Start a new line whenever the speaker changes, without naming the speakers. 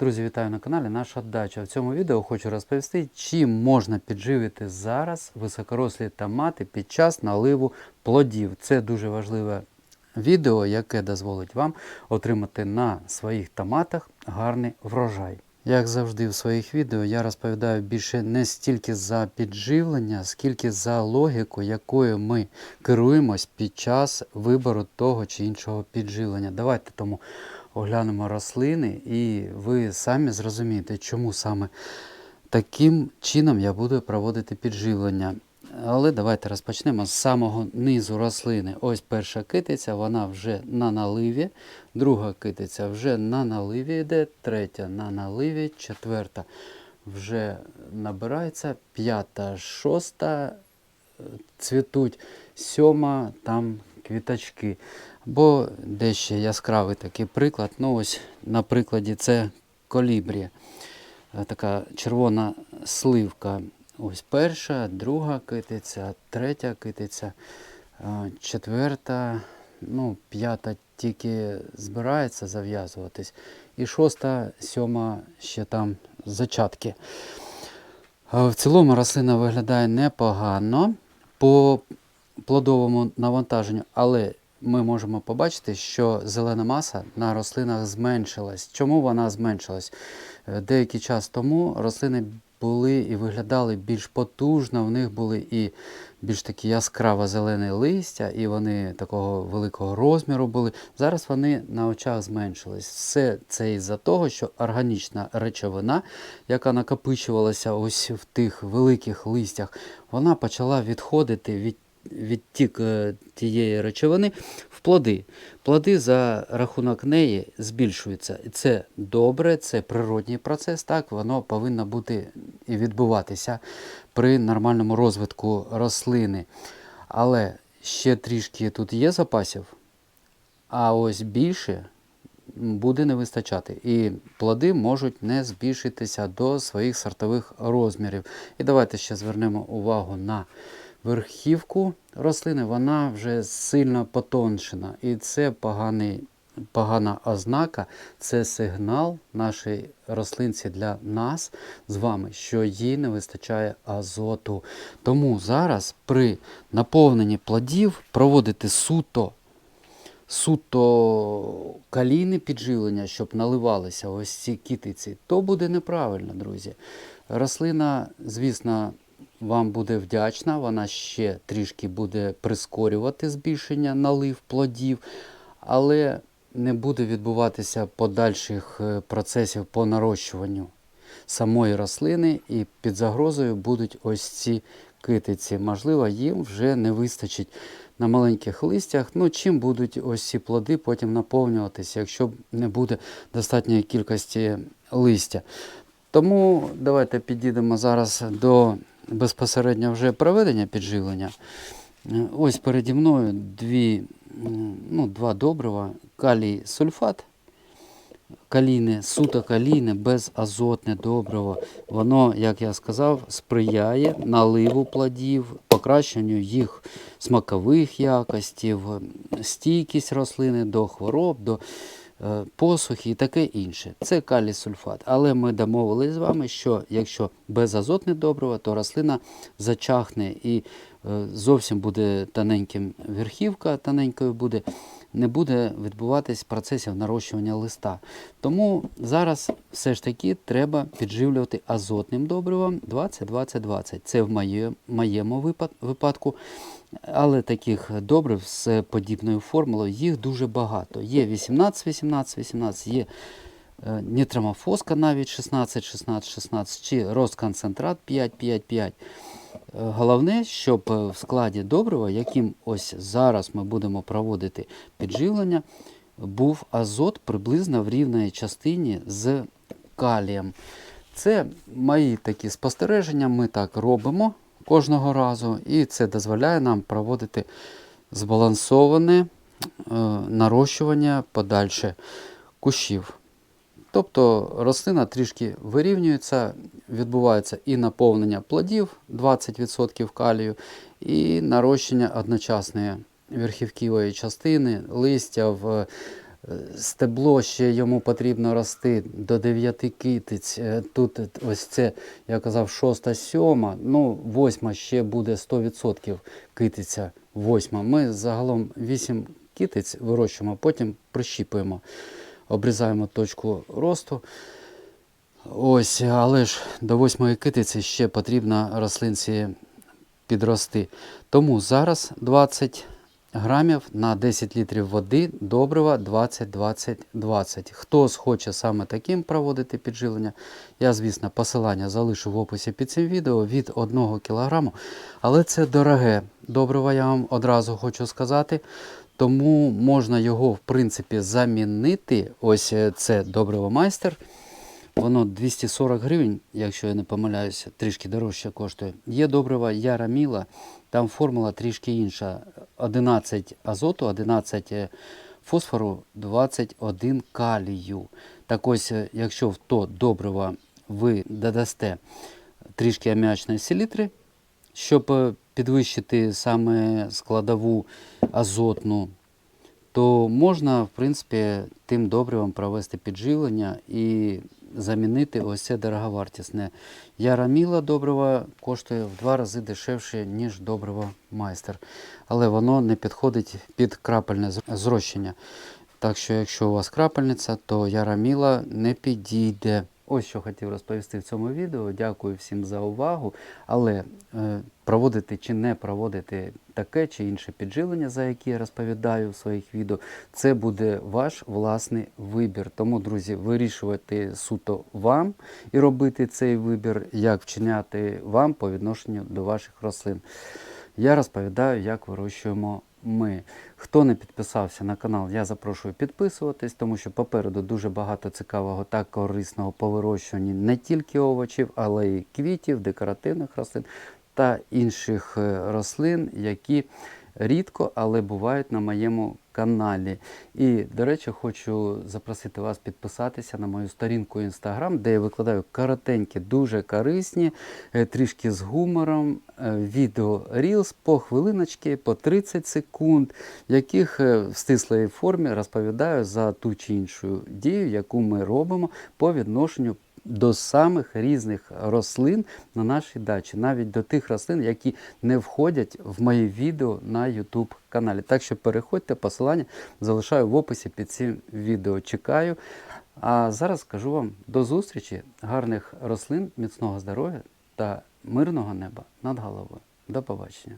Друзі, вітаю на каналі Наша дача. В цьому відео хочу розповісти, чим можна підживити зараз високорослі томати під час наливу плодів. Це дуже важливе відео, яке дозволить вам отримати на своїх томатах гарний врожай. Як завжди в своїх відео я розповідаю більше не стільки за підживлення, скільки за логіку, якою ми керуємось під час вибору того чи іншого підживлення. Давайте тому оглянемо рослини, і ви самі зрозумієте, чому саме таким чином я буду проводити підживлення. Але давайте розпочнемо з самого низу рослини. Ось перша китиця, вона вже на наливі, друга китиця вже на наливі йде, третя на наливі, четверта вже набирається, п'ята, шоста е, цвітуть, сьома там квіточки. Бо дещо яскравий такий приклад. Ну ось на прикладі це колібрі. Е, Така червона сливка. Ось перша, друга китиця, третя китиця, е, четверта, ну, п'ята тільки збирається зав'язуватись. І шоста, сьома ще там зачатки. Е, В цілому рослина виглядає непогано по плодовому навантаженню, але ми можемо побачити, що зелена маса на рослинах зменшилась. Чому вона зменшилась? Е, Деякий час тому рослини були і виглядали більш потужно, в них були і більш такі яскраво зелені листя, і вони такого великого розміру були. Зараз вони на очах зменшились. Все це із-за того, що органічна речовина, яка накопичувалася ось в тих великих листях, вона почала відходити від відтік е, тієї речовини в плоди. Плоди за рахунок неї збільшуються. І це добре, це природній процес, так воно повинно бути і відбуватися при нормальному розвитку рослини. Але ще трішки тут є запасів, а ось більше буде не вистачати. І плоди можуть не збільшитися до своїх сортових розмірів. І давайте ще звернемо увагу на верхівку рослини, вона вже сильно потоншена. І це поганий, погана ознака, це сигнал нашій рослинці для нас з вами, що їй не вистачає азоту. Тому зараз при наповненні плодів проводити суто суто калійне підживлення, щоб наливалися ось ці китиці, то буде неправильно, друзі. Рослина, звісно, вам буде вдячна, вона ще трішки буде прискорювати збільшення налив плодів, але не буде відбуватися подальших е, процесів по нарощуванню самої рослини, і під загрозою будуть ось ці китиці. Можливо, їм вже не вистачить на маленьких листях. Ну, чим будуть ось ці плоди потім наповнюватися, якщо не буде достатньої кількості листя. Тому давайте підійдемо зараз до безпосередньо вже проведення підживлення. Е, Ось переді мною дві, ну, два добрива, калій сульфат. Калійне, суто калійне, безазотне добриво. Воно, як я сказав, сприяє наливу плодів, покращенню їх смакових якостів, стійкість рослини до хвороб, до посухи і таке інше. Це калій сульфат. Але ми домовились з вами, що якщо безазотне добриво, то рослина зачахне і е, зовсім буде тоненьким верхівка, тоненькою буде, не буде відбуватись процесів нарощування листа. Тому зараз все ж таки треба підживлювати азотним добривом 20-20-20. Це в моєму випадку. Але таких добрив з подібною формулою їх дуже багато. Є 18, 18, 18, є е, нітромофоска навіть 16, 16, 16, чи розконцентрат 5, 5, 5. Головне, щоб е, в складі добрива, яким ось зараз ми будемо проводити підживлення, був азот приблизно в рівній частині з калієм. Це мої такі спостереження, ми так робимо кожного разу, і це дозволяє нам проводити збалансоване е, нарощування подальше кущів. Тобто рослина трішки вирівнюється, відбувається і наповнення плодів 20% калію, і нарощення одночасної верхівківої частини, листя в Е, Стебло ще йому потрібно рости до 9 китиць. Е, Тут ось це, я казав, шоста, сьома, ну, восьма ще буде 100% китиця. Восьма. Ми загалом 8 китиць вирощуємо, потім прищіпуємо, обрізаємо точку росту. Ось, але ж до восьмої китиці ще потрібно рослинці підрости. Тому зараз 20 грамів на 10 літрів води, добрива 20-20-20. Хто схоче саме таким проводити підживлення, я, звісно, посилання залишу в описі під цим відео від 1 кг. Але це дороге добриво, я вам одразу хочу сказати. Тому можна його, в принципі, замінити. Ось е, це добриво майстер. Воно 240 гривень, якщо я не помиляюся, трішки дорожче коштує. Є добрива Яра Міла, там формула трішки інша. 11 азоту, 11 фосфору, 21 калію. Так ось, е, якщо в то добрива ви додасте трішки аміачної селітри, щоб е, підвищити саме складову азотну, то можна, в принципі, тим добривом провести підживлення і замінити ось це дороговартісне. Яраміла добрива коштує в два рази дешевше, ніж добриво майстер. Але воно не підходить під крапельне зрощення. Так що, якщо у вас крапельниця, то яраміла не підійде. Ось що хотів розповісти в цьому відео. Дякую всім за увагу. Але е, проводити чи не проводити таке чи інше підживлення, за яке я розповідаю в своїх відео, це буде ваш власний вибір. Тому, друзі, вирішувати суто вам і робити цей вибір, як вчиняти вам по відношенню до ваших рослин. Я розповідаю, як вирощуємо ми. Хто не підписався на канал, я запрошую підписуватись, тому що попереду дуже багато цікавого та корисного по вирощуванні не тільки овочів, але й квітів, декоративних рослин та інших е, рослин, які рідко, але бувають на моєму каналі. І, до речі, хочу запросити вас підписатися на мою сторінку Instagram, де я викладаю коротенькі, дуже корисні, е, трішки з гумором, е, відео Reels по хвилиночки, по 30 секунд, яких е, в стислій формі розповідаю за ту чи іншу дію, яку ми робимо по відношенню до самих різних рослин на нашій дачі, навіть до тих рослин, які не входять в мої відео на YouTube каналі. Так що переходьте, посилання залишаю в описі під цим відео. Чекаю. А зараз скажу вам до зустрічі, гарних рослин, міцного здоров'я та мирного неба над головою. До побачення.